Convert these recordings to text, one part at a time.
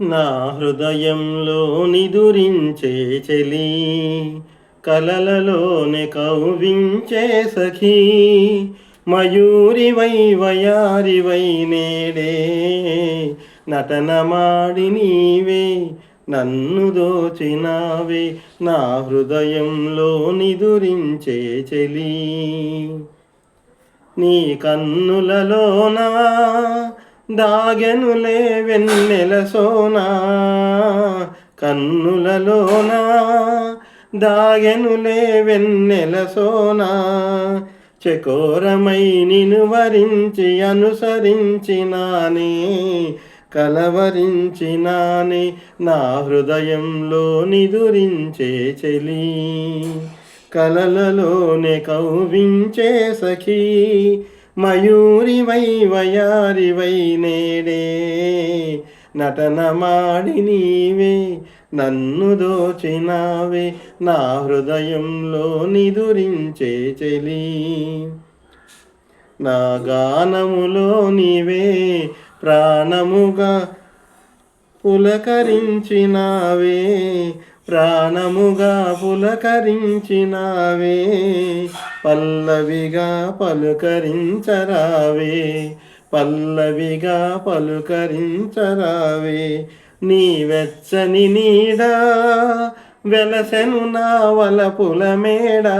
నా హృదయంలో నిదురించే చెలి కలలలోనే కౌవించే సఖీ మయూరివై వయారివై నేడే నటనమాడి నీవే నన్ను దోచినావే నా హృదయంలో నిదురించే చెలి. నీ కన్నులలోనా దాగెనులే వెన్నెల సోనా కన్నులలోనా? దాగెనులే వెన్నెల సోనా చకోరమై నిను వరించి అనుసరించినానే కలవరించినానే నా హృదయంలో నిదురించే చెలి కలలలోనే కౌవించే సఖీ మయూరివై వయారివై నేడే. నటనమాడి నీవే నన్ను దోచినావే నా హృదయంలో నిదురించే చెలి. నా గానములో నీవే ప్రాణముగా పులకరించినావే ప్రాణముగా పులకరించినావే పల్లవిగా పలుకరించరావే పల్లవిగా పలుకరించరావే నీ వెచ్చని నీడా వెలసెను నా వలపుల మేడా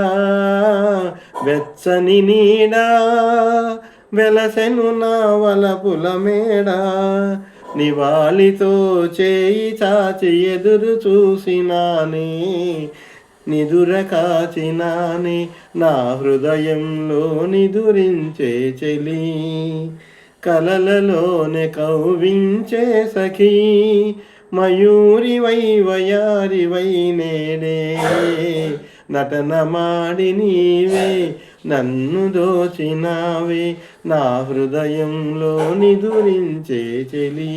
వెచ్చని నీడా వెలసెను నా వలపుల మేడా. నివాళితో చేయి చాచి ఎదురు చూసినానే నిదుర కాచినానే నా హృదయంలో నిదురించే చెలి కలలలోనే కౌవించే సఖీ మయూరివై వయారివై నేడే. నటనమాడి నీవే నన్ను దోచినావే నా హృదయంలో నిదురించే చెలి.